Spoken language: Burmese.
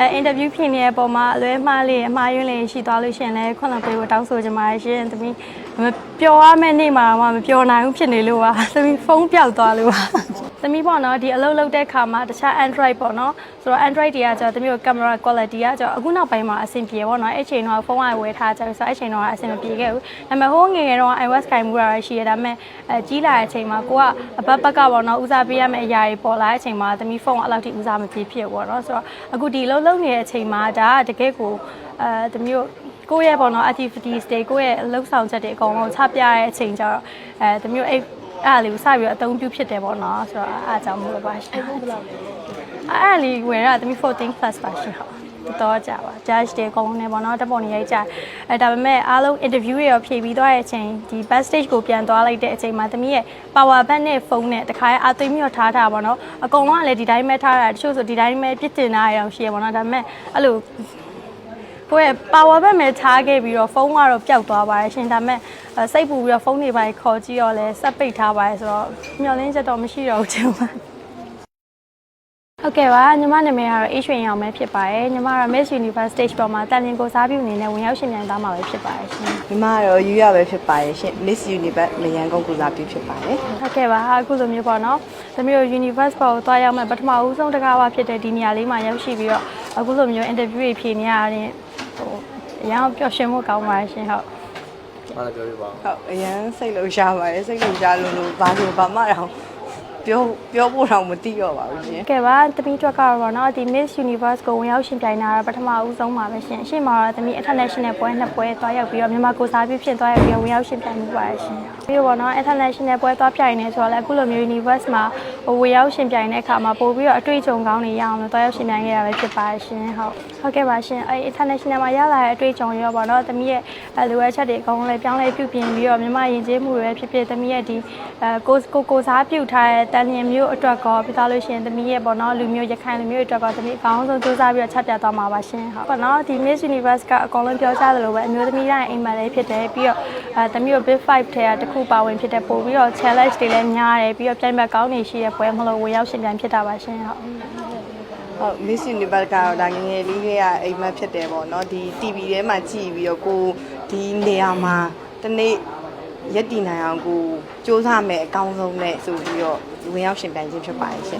အဲအင်တာဗျူးဖြစ်နေတဲ့ပုံမှာအလွဲမှားလေးအမှားယွင်းလေးရှိသွားလို့ရှရင်လည်းခွင့်လွှတ်ပေးဖို့တောင်းဆိုချင်ပါတယ်ရှင်သမီးမပျော်ရမယ့်နေ့မှာတော့မပျော်နိုင်ဘူးဖြစ်နေလို့ပါသမီးဖုန်းပျောက်သွားလို့ပါ သမီးပေါ့နော်ဒီအလုပ်လုပ်တဲ့ခါမှာတခြား Android ပေါ့နော်ဆိုတော့ Android တွေကကျတော့သမီးတို့ camera quality ကကျတော့အခုနောက်ပိုင်းမှာအဆင်ပြေပေါ့နော်အဲ့ချိန်တော့ဖုန်းကဝယ်ထားကြပြီဆိုတော့အဲ့ချိန်တော့အဆင်မပြေခဲ့ဘူးဒါပေမဲ့ဟိုးငယ်ငယ်တော့ iOS ကင်မှုတာရှိရဒါပေမဲ့အဲကြီးလာတဲ့အချိန်မှာကိုကအဘက်ဘက်ကပေါ့နော်ဦးစားပေးရမယ့်အရာတွေပေါ်လာတဲ့အချိန်မှာသမီးဖုန်းကအဲ့လောက်ထိဦးစားမပြေဖြစ်ဘူးပေါ့နော်ဆိုတော့အခုဒီလုံးလုံးနေတဲ့အချိန်မှာဒါကတကယ်ကိုအဲသမီးတို့ကိုယ့်ရဲ့ပေါ့နော် activities တွေကိုယ့်ရဲ့လှုပ်ဆောင်ချက်တွေအကုန်လုံးချပြရတဲ့အချိန်ကျတော့အဲသမီးတို့ အဲ့အဲ့ဒါလေးကိုစပြီးတော့အသုံးပြုဖြစ်တယ်ပေါ့နော်ဆိုတော့အားကြောင့်မလို့ပါရှင်အဲ့ဒါလေးဝယ်ရသမီး14 plus ပါရှင်ဟုတ်တော့ကြပါ judge တွေအကုန်လုံးနေပေါ့နော်တက်ပေါ်နေရိုက်ကြအဲဒါပေမဲ့အားလုံး interview တွေရောဖြည့်ပြီးသွားတဲ့အချိန်ဒီ back stage ကိုပြန်သွားလိုက်တဲ့အချိန်မှာသမီးရဲ့ power bank နဲ့ဖုန်းနဲ့တခါအသွေးမြော့ထားတာပေါ့နော်အကုန်လုံးကလည်းဒီတိုင်းပဲထားတာတချို့ဆိုဒီတိုင်းပဲပြစ်တင်တာရအောင်ရှိရပေါ့နော်ဒါပေမဲ့အဲ့လိုကိုယ့်ရဲ့ power bank နဲ့ထားခဲ့ပြီးတော့ဖုန်းကတော့ပျောက်သွားပါတယ်ရှင်ဒါပေမဲ့အဲ စိတ်ပူပြီးတော့ဖုန်းတွေပိုင်းခေါ်ကြည့်တော့လဲစက်ပိတ်ထားပါတယ်ဆိုတော့မျောလင်းချက်တော့မရှိတော့ဘူးချင်ပါဟုတ်ကဲ့ပါညီမနာမည်ကတော့အေးရွှေရောင်ပဲဖြစ်ပါတယ်ညီမကတော့ Miss Universe Stage ပေါ်မှာတန်လင်ကိုစားပြုအနေနဲ့ဝင်ရောက်ရှင်ပြိုင်သားမှာပဲဖြစ်ပါတယ်ရှင်ညီမကတော့ယူရပဲဖြစ်ပါတယ်ရှင် Miss Universe မရန်ကုန်ကုစားပြုဖြစ်ပါတယ်ဟုတ်ကဲ့ပါအခုလိုမျိုးပေါ့နော်သမီးတို့ Universe ပေါ်ကိုသွားရောက်မဲ့ပထမဦးဆုံးတကားဝဖြစ်တဲ့ဒီနေရာလေးမှာရောက်ရှိပြီးတော့အခုလိုမျိုး interview တွေဖြေနေရတဲ့ဟိုအရင်ပျော်ရွှင်မှုကောင်းပါတယ်ရှင်ဟုတ် အားလည်းပြောပြပါဦးဟုတ်အရန်စိတ်လို့ရှားပါတယ်စိတ်လို့ရှားလို့လို့ဘာလို့ဘာမှတော့ပြောပြောဖို့တော့မသိတော့ပါဘူးရှင်ကဲပါသမီးအတွက်ကတော့ပေါ့နော်ဒီ Miss Universe ကိုဝင်ရောက်ရှင်ပြိုင်တာတော့ပထမဦးဆုံးပါပဲရှင်အရှိမတော့သမီး international ပွဲနှစ်ပွဲသွားရောက်ပြီးတော့မြန်မာကိုစားပြုဖြစ်သွားရောက်ပြီးတော့ဝင်ရောက်ရှင်ပြိုင်မှုပါတယ်ရှင်ပြီးတော့ပေါ့နော် international ပွဲသွားပြိုင်နေဆိုတော့လည်းအခုလိုမျိုး Universe မှာ ဟိုဝင်ရောက်ရှင်ပြိုင်တဲ့အခါမှာပို့ပြီးတော့အတွေ့အကြုံကောင်းတွေရအောင်လို့သွားရောက်ရှင်ပြိုင်ခဲ့ရပဲဖြစ်ပါတယ်ရှင်ဟုတ်ဟုတ်ကဲ့ပါရှင်အဲ international မှာရလာတဲ့အတွေ့အကြုံရောပေါ့နော်သမီးရဲ့အဲလိုအပ်ချက်တွေအကုန်လုံးလည်းပြောင်းလဲပြုပြင်ပြီးတော့မြန်မာယဉ်ကျေးမှုတွေပဲဖြစ်ဖြစ်သမီးရဲ့ဒီအဲကိုကိုကိုစားပြုထားတဲ့တန်လျင်မျိုးအတွက်ကောပြီးသားလို့ရှိရင်သမီးရဲ့ပေါ့နော်လူမျိုးရခိုင်လူမျိုးအတွက်ကောသမီးအကောင်းဆုံးစူးစမ်းပြီးတော့ချက်ပြသွားမှာပါရှင်ဟုတ်ပေါ့နော်ဒီ Miss Universe ကအကုန်လုံးပြောကြသလိုပဲအမျိုးသမီးတိုင်းအိမ်မှာလည်းဖြစ်တယ်ပြီးတော့အဲသမီးတို့ Big 5ထဲကတစ်ခုပါဝင်ဖြစ်တဲ့ပို့ပြီးတော့ challenge တွေလည်းများတယ်ပြီးတော့ပြိုင်ဘက်ကောင်းနေရှိတဲ့ပွဲမလို့ဝင်ရောက်ရှင်ပြိုင်ဖြစ်တာပါရှင်ဟုတ်ဟုတ် Miss Universe ကတော့ဒါငယ်ငယ်လေးလေးကအိမ်မက်ဖြစ်တယ်ပေါ့နော်ဒီ TV ထဲမှာကြည့်ပြီးတော့ကိုဒီနေရာမှာတနေ့ရက်တည်နိုင်အောင်ကိုစူးစမ်းမယ်အကောင်းဆုံးနဲ့ဆိုပြီးတော့ဝင်ရောက်ရှင်ပြိုင်ခြင်းဖြစ်ပါတယ်ရှင်